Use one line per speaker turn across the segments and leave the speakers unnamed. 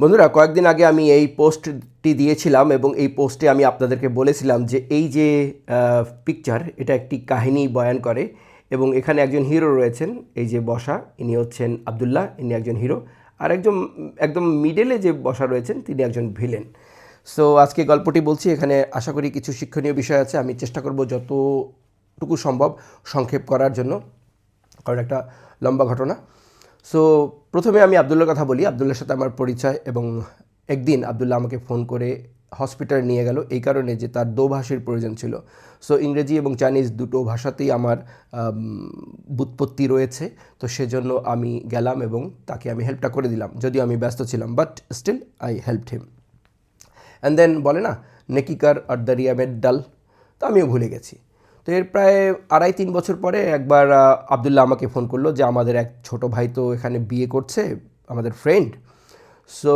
বন্ধুরা, কয়েকদিন আগে আমি এই পোস্টটি দিয়েছিলাম এবং এই পোস্টে আমি আপনাদেরকে বলেছিলাম যে এই যে পিকচার এটা একটি কাহিনী বয়ান করে এবং এখানে একজন হিরো রয়েছেন, এই যে বসা, ইনি হচ্ছেন আবদুল্লাহ, ইনি একজন হিরো আর একজন, একদম মিডেলে যে বসা রয়েছেন, তিনি একজন ভিলেন সো আজকে গল্পটি বলছি, এখানে আশা করি কিছু শিক্ষণীয় বিষয় আছে। আমি চেষ্টা করব যতটুকু সম্ভব সংক্ষেপ করার জন্য, কারণ একটা লম্বা ঘটনা। সো প্রথমে আমি আবদুল্লার কথা বলি। আবদুল্লার সাথে আমার পরিচয় এবং একদিন আবদুল্লাহ আমাকে ফোন করে হসপিটালে নিয়ে গেল। এই কারণে যে তার দোভাষীর প্রয়োজন ছিল। সো ইংরেজি এবং চাইনিজ দুটো ভাষাতেই আমার বুৎপত্তি রয়েছে। তো সেজন্য আমি গেলাম এবং তাকে আমি হেল্পটা করে দিলাম। যদিও আমি ব্যস্ত ছিলাম but still I helped him and then বলে না, নেকিকার আর দারিয়ামের ডাল। তো আমিও ভুলে গেছি। তো এর প্রায় আড়াই তিন বছর পরে একবার আবদুল্লাহ আমাকে ফোন করল যে আমাদের এক ছোট ভাই তো এখানে বিয়ে করছে, আমাদের ফ্রেন্ড সো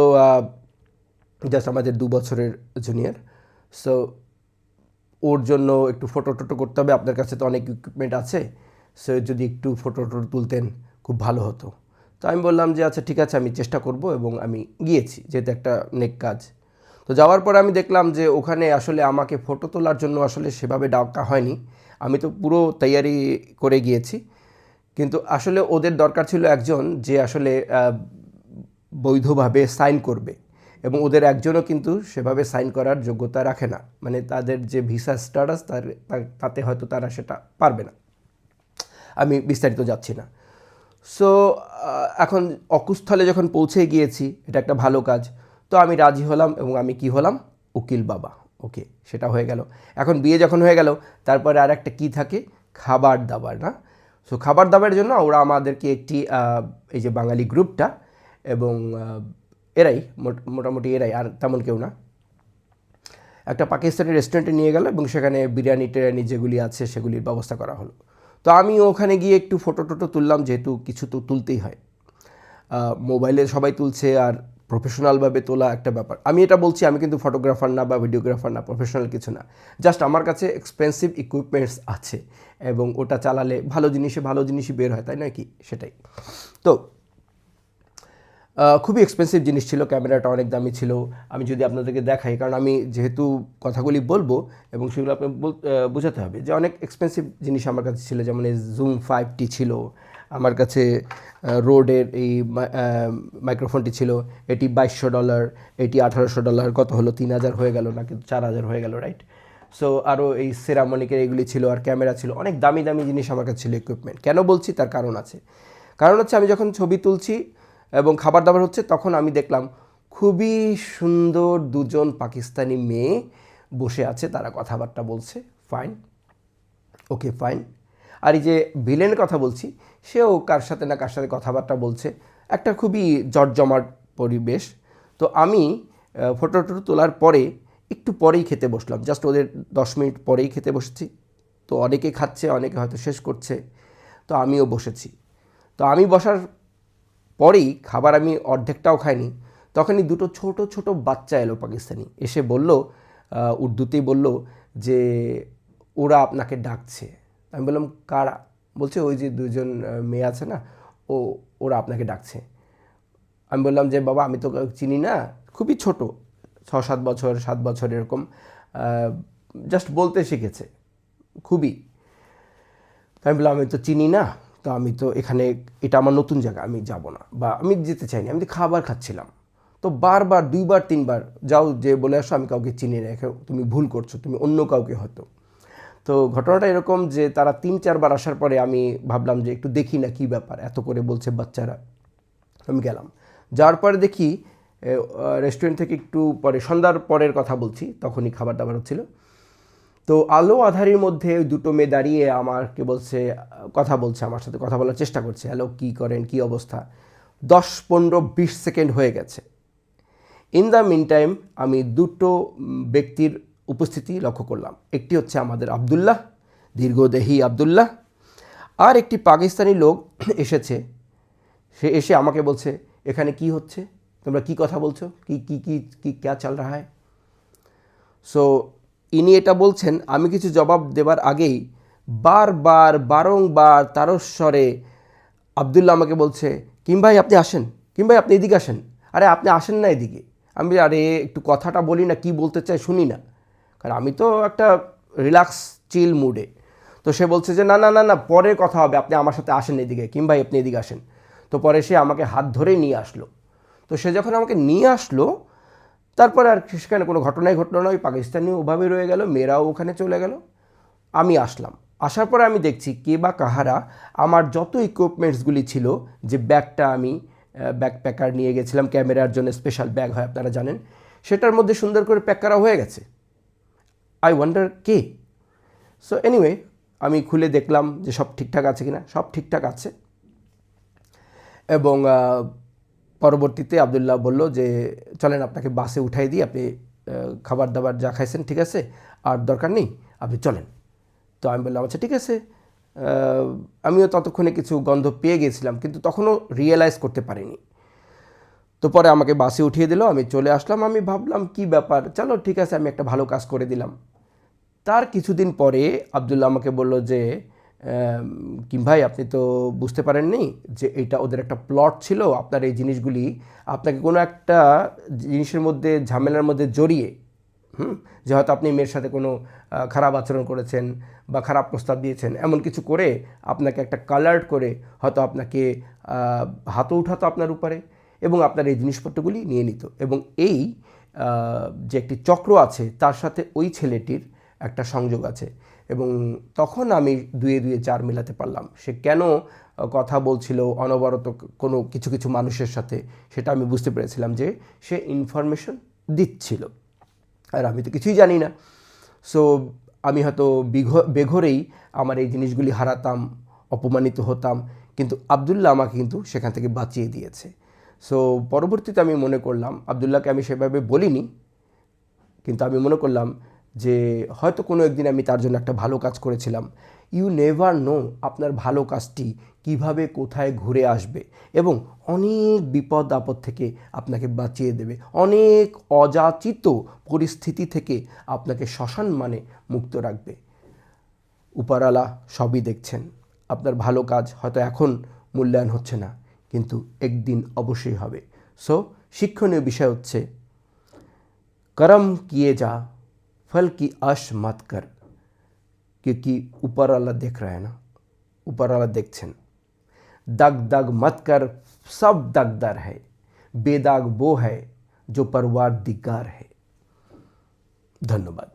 জাস্ট আমাদের দু বছরের জুনিয়র সো ওর জন্য একটু ফটো টোটো করতে হবে, আপনার কাছে তো অনেক ইকুইপমেন্ট আছে। সো যদি একটু ফটো টোটো তুলতেন, খুব ভালো হতো। তো আমি বললাম যে আচ্ছা ঠিক আছে, আমি চেষ্টা করব এবং আমি গিয়েছি, যেহেতু একটা নেক কাজ। তো যাওয়ার পর আমি দেখলাম যে, ওখানে আসলে আমাকে ফটো তোলার জন্য আসলে সেভাবে ডাকা হয়নি। আমি তো পুরো তৈয়ারি করে গিয়েছি। কিন্তু আসলে ওদের দরকার ছিল একজন যে আসলে বৈধভাবে সাইন করবে এবং ওদের একজনও কিন্তু সেভাবে সাইন করার যোগ্যতা রাখে না। মানে তাদের যে ভিসা স্ট্যাটাস, তার তাতে হয়তো তারা সেটা পারবে না। আমি বিস্তারিত যাচ্ছি না। সো এখন অকুস্থলে যখন পৌঁছে গিয়েছি, এটা একটা ভালো কাজ। তো আমি রাজি হলাম এবং আমি কি হলাম? উকিল বাবা। ওকে, সেটা হয়ে গেল। এখন বিয়ে যখন হয়ে গেল, তারপরে আর একটা কী থাকে? খাবার দাবার, না? সো খাবার দাবারের জন্য ওরা আমাদেরকে একটি এই যে বাঙালি গ্রুপটা এবং এরাই মোটামুটি এরাই, আর তেমন কেউ না। একটা পাকিস্তানি রেস্টুরেন্টে নিয়ে গেল এবং সেখানে বিরিয়ানি টিরিয়ানি যেগুলি আছে সেগুলির ব্যবস্থা করা হলো। তো আমি ওখানে গিয়ে একটু ফটো টোটো তুললাম, যেহেতু কিছু তো তুলতেই হয়। মোবাইলে সবাই তুলছে আর প্রফেশনালভাবে তোলা একটা ব্যাপার। আমি এটা বলছি, আমি কিন্তু ফটোগ্রাফার না বা ভিডিওগ্রাফার না প্রফেশনাল কিছু না। জাস্ট আমার কাছে এক্সপেন্সিভ ইকুইপমেন্টস আছে এবং ওটা চালালে ভালো জিনিসে ভালো জিনিসই বের হয়, তাই নয় কি? সেটাই। তো খুবই এক্সপেন্সিভ জিনিস ছিল ক্যামেরাটা অনেক দামি ছিল। আমি যদি আপনাদেরকে দেখাই, কারণ আমি যেহেতু কথাগুলি বলব এবং সেগুলো আপনি বোঝাতে হবে যে অনেক এক্সপেন্সিভ জিনিস আমার কাছে ছিল, যেমন জুম ফাইভটি ছিল আমার কাছে রোডের এই মাইক্রোফোনটি ছিল, এটি বাইশশো ডলার, এটি আঠারোশো ডলার, কত হলো? তিন হাজার হয়ে গেল না, কিন্তু চার হাজার হয়ে গেল রাইট সো আরও এই সেরামনিকের এগুলি ছিল আর ক্যামেরা ছিল, অনেক দামি দামি জিনিস আমার কাছে ছিল ইকুইপমেন্ট কেন বলছি? তার কারণ আছে। কারণ হচ্ছে, আমি যখন ছবি তুলছি এবং খাবার দাবার হচ্ছে, তখন আমি দেখলাম খুবই সুন্দর দুজন পাকিস্তানি মেয়ে বসে আছে, তারা কথাবার্তা বলছে। ফাইন ওকে ফাইন আর এই যে ভিলেনের কথা বলছি, সেও কার সাথে না কার সাথে কথাবার্তা বলছে, একটা খুবই জটজমাট পরিবেশ। তো আমি ফটো টটো তোলার পরে একটু পরেই খেতে বসলাম জাস্ট ওদের দশ মিনিট পরেই খেতে বসেছি। তো অনেকে খাচ্ছে, অনেকে হয়তো শেষ করছে, তো আমিও বসেছি। তো আমি বসার পরেই খাবার আমি অর্ধেকটাও খাইনি, তখনই দুটো ছোট ছোট বাচ্চা এলো পাকিস্তানি। এসে বলল উর্দুতেই বলল যে, ওরা আপনাকে ডাকছে। আমি বললাম, কারা? বলছে, ওই যে দুজন মেয়ে আছে না, ও, ওরা আপনাকে ডাকছে। আমি বললাম যে, বাবা, আমি তো চিনি না, খুবই ছোট ছ সাত বছর সাত বছর এরকম জাস্ট বলতে শিখেছে, খুবই। আমি বললাম, আমি তো চিনি না, তো আমি তো এখানে, এটা আমার নতুন জায়গা, আমি যাব না। বা, আমি যেতে চাইনি, আমি তো খাবার খাচ্ছিলাম। তো বারবার, দুইবার, তিনবার, যাও, যে বলে আসো, আমি কাউকে চিনি না তুমি ভুল করছ, তুমি অন্য কাউকে হয়তো। তো ঘটনাটা এরকম যে তারা তিন, চারবার আসার পরে আমি ভাবলাম যে একটু দেখি না কী ব্যাপার, এত করে বলছে বাচ্চারা। আমি গেলাম। যাওয়ার পরে দেখি রেস্টুরেন্ট থেকে একটু পরে, সন্ধ্যার পরের কথা বলছি, তখনই খাবার দাবার হচ্ছিল। তো আলো আধারির মধ্যে ওই দুটো মেয়ে দাঁড়িয়ে আমাকে বলছে, কথা বলছে, আমার সাথে কথা বলার চেষ্টা করছে। হ্যালো, কী করেন, কী অবস্থা? দশ, পনেরো, বিশ সেকেন্ড হয়ে গেছে। ইন দ্য মিন টাইম আমি দুটো ব্যক্তির উপস্থিতি লক্ষ্য করলাম। একটি হচ্ছে আমাদের আবদুল্লাহ, দীর্ঘদেহী আবদুল্লাহ, আর একটি পাকিস্তানি লোক এসেছে। সে এসে আমাকে বলছে, এখানে কি হচ্ছে? তোমরা কি কথা বলছো? কি কি কি কি ক্যা চাল রা হয় সো ইনি এটা বলছেন, আমি কিছু জবাব দেবার আগেই বারবার, বারংবার তারস্বরে আবদুল্লাহ আমাকে বলছে, কিম ভাই, আপনি আসেন। কিম ভাই, আপনি এদিকে আসেন। আরে, আপনি আসেন না এদিকে। আমি, আরে, একটু কথাটা বলি না, কি বলতে চাই শুনি না কারণ আমি তো একটা রিল্যাক্স চিল মুডে তো সে বলছে যে, না না না না, পরে কথা হবে, আপনি আমার সাথে আসেন এদিকে কিংবা আপনি এদিকে আসেন। তো পরে সে আমাকে হাত ধরেই নিয়ে আসলো। তো সে যখন আমাকে নিয়ে আসলো, তারপরে আর সেখানে কোনো ঘটনাই ঘটলো না, ওই পাকিস্তানি ওভাবে রয়ে গেল, মেয়েরাও ওখানে চলে গেল। আমি আসলাম। আসার পরে আমি দেখছি কে বা কাহারা আমার যত ইকুইপমেন্টসগুলি ছিল, যে ব্যাগটা আমি ব্যাগ প্যাকার নিয়ে গেছিলাম, ক্যামেরার জন্য স্পেশাল ব্যাগ হয়, আপনারা জানেন, সেটার মধ্যে সুন্দর করে প্যাক করা হয়ে গেছে। আই ওয়ান্ডার কে? সো এনিওয়ে আমি খুলে দেখলাম যে সব ঠিকঠাক আছে কিনা। সব ঠিকঠাক আছে। এবং পরবর্তীতে আবদুল্লাহ বলল যে, চলেন আপনাকে বাসে উঠাই দিই। আপনি খাবার দাবার যা খাইছেন ঠিক আছে। আর দরকার নেই, আপনি চলেন। তো আমি বললাম আচ্ছা ঠিক আছে। আমিও ততক্ষণে কিছু গন্ধ পেয়ে গেছিলাম, কিন্তু তখনও রিয়েলাইজ করতে পারিনি। তো পরে আমাকে বাসে উঠিয়ে দিল। আমি চলে আসলাম। আমি ভাবলাম, কি ব্যাপার? চলো ঠিক আছে, আমি একটা ভালো কাজ করে দিলাম। তার কিছুদিন পরে আবদুল্লাহ আমাকে বলল যে কিম ভাই, আপনি তো বুঝতে পারেননি যে এটা ওদের একটা প্লট ছিল। আপনার এই জিনিসগুলি আপনাকে কোনো একটা জিনিসের মধ্যে, ঝামেলার মধ্যে জড়িয়ে, হুম, যে হয়তো আপনি মেয়ের সাথে কোনো খারাপ আচরণ করেছেন বা খারাপ প্রস্তাব দিয়েছেন, এমন কিছু করে আপনাকে একটা কালার্ড করে হয়তো আপনাকে হাতও উঠাতো আপনার উপরে এবং আপনার এই জিনিসপত্রগুলি নিয়ে নিত এবং এই যে একটি চক্র আছে, তার সাথে ওই ছেলেটির একটা সংযোগ আছে। এবং তখন আমি দুয়ে দুয়ে চার মেলাতে পারলাম। সে কেন কথা বলছিল অনবরত কোনো কিছু কিছু মানুষের সাথে, সেটা আমি বুঝতে পেরেছিলাম যে সে ইনফরমেশন দিচ্ছিল। আর আমি তো কিছুই জানি না। সো আমি হয়তো বিঘ, বেঘরেই আমার এই জিনিসগুলি হারাতাম, অপমানিত হতাম, কিন্তু আবদুল্লাহ আমাকে কিন্তু সেখান থেকে বাঁচিয়ে দিয়েছে। সো পরবর্তীতে আমি মনে করলাম, আবদুল্লাহকে আমি সেভাবে বলিনি, কিন্তু আমি মনে করলাম যে হয়তো কোনো একদিন আমি তার জন্য একটা ভালো কাজ করেছিলাম। ইউ নেভার নো আপনার ভালো কাজটি কীভাবে কোথায় ঘুরে আসবে এবং অনেক বিপদ আপদ থেকে আপনাকে বাঁচিয়ে দেবে। অনেক অযাচিত পরিস্থিতি থেকে আপনাকে শ্মশান মানে মুক্ত রাখবে। উপারালা সবই দেখছেন। আপনার ভালো কাজ হয়তো এখন মূল্যায়ন হচ্ছে না, কিন্তু একদিন অবশ্যই হবে। সো শিক্ষণীয় বিষয় হচ্ছে, করম কিয়ে যা फल की आश मत कर, क्योंकि ऊपर वाला देख रहा है ना, ऊपर वाला देख छ दग दग मत कर, सब दग दर है, बेदाग वो है जो परवार दिगार है। धन्यवाद।